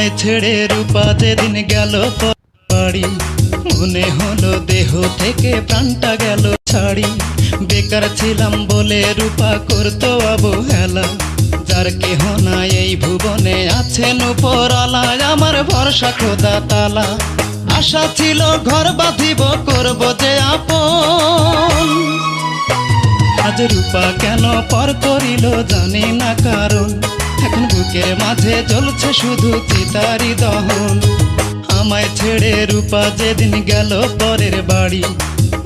আমায় ছেড়ে রূপা যেদিন গেল বাড়ি, মনে হলো দেহ থেকে প্রাণটা গেল ছাড়ি। বেকার ছিলাম বলে রূপা করতো অবহেলা। যার কেহ নাই এই ভুবনে আছেন উপরালায় আমার ভরসা খোদা তালা। আশা ছিল ঘর বাঁধিব, করব যে আপন। আজ রূপা কেন পর করিল জানি না কারণ। এখন বুকের মাঝে চলছে শুধু চিতারি দহন। আমায় ছেড়ে রূপা যেদিন গেল পরের বাড়ি।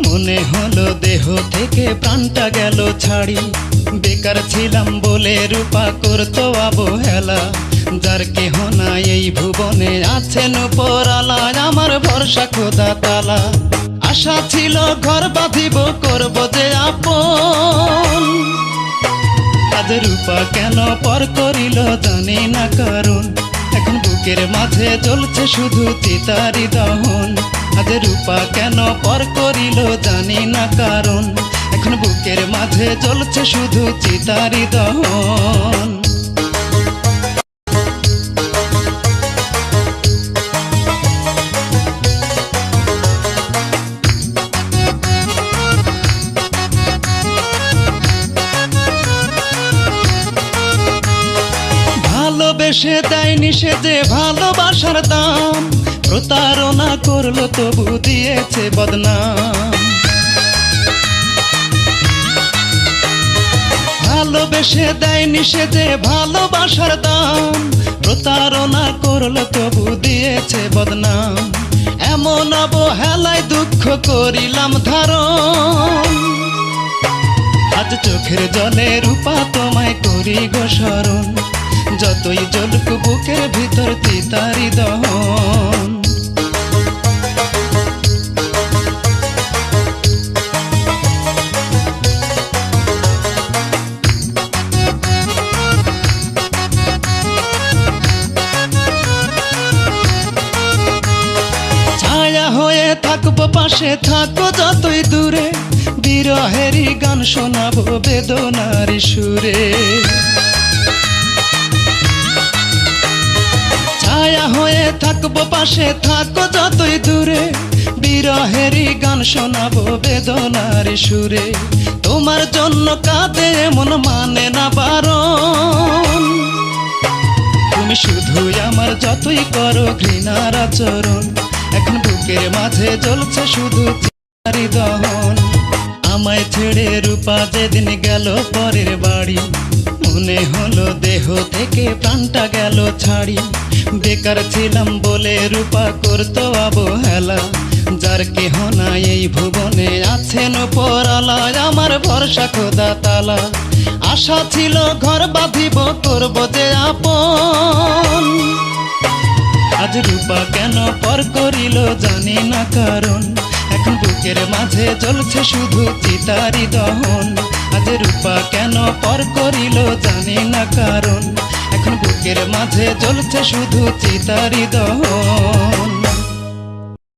মনে হলো দেহ থেকে প্রাণটা গেল ছাড়ি। বেকার ছিলাম বলে রূপা করতো অবহেলা। যার কেহ নাই এই ভুবনে আছেন উপরালা আমার ভরসা খোদা তালা। আশা ছিল ঘর বাঁধিব, করব যে আপন। আজ রূপা কেন পর করিল জানি না কারণ? এখন বুকের মাঝে চলছে শুধু তিতারি দহন। আজ রূপা কেন পর করিল জানি না কারণ? এখন বুকের মাঝে চলছে শুধু চিতারি দহন। দেয়নি সে যে ভালোবাসার দাম। প্রতারণা করল তবু দিয়েছে বদনাম। ভালোবেসে দেয়নি সে যে ভালোবাসার দাম। প্রতারণা করল তবু দিয়েছে বদনাম। এমন অবহেলায় দুঃখ করিলাম ধারণ। আজ চোখের জলে রূপা তোমায় করি গো স্মরণ। যতই জলক বুকের ভিতর তিতারি দহন। হয়ে থাকব, পাশে থাকো যতই দূরে বিরহেরই গান শোনাবো বেদনার সুরে। থাকব, পাশে থাকো যতই দূরে। বিরহেরই গান শোনাবো বেদনার সুরে। তোমার জন্য কাঁদে এমন মানে না বারণ। তুমি শুধুই আমার যতই করো ঘৃণার আচরণ। এখন বুকের মাঝে জ্বলছে শুধু দহন। আমায় ছেড়ে রূপা যেদিন গেল পরের বাড়ি। মনে হলো দেহ থেকে প্রাণটা গেল ছাড়ি। বেকার ছিলাম বলে রূপা করতো অবহেলা। যার কেহ নাই এই ভুবনে আছেন পরালায় আমার ভরসা খোদা তালা। আশা ছিল ঘর বাঁধিব, করব যে আপন। আজ রূপা কেন পর করিল জানি না কারণ। এখন বুকের মাঝে জ্বলছে শুধু চিতারি দহন। আজ রূপা কেন পর করিল জানি না কারণ। এখন বুকের মাঝে জ্বলছে শুধু চিতারি দহন।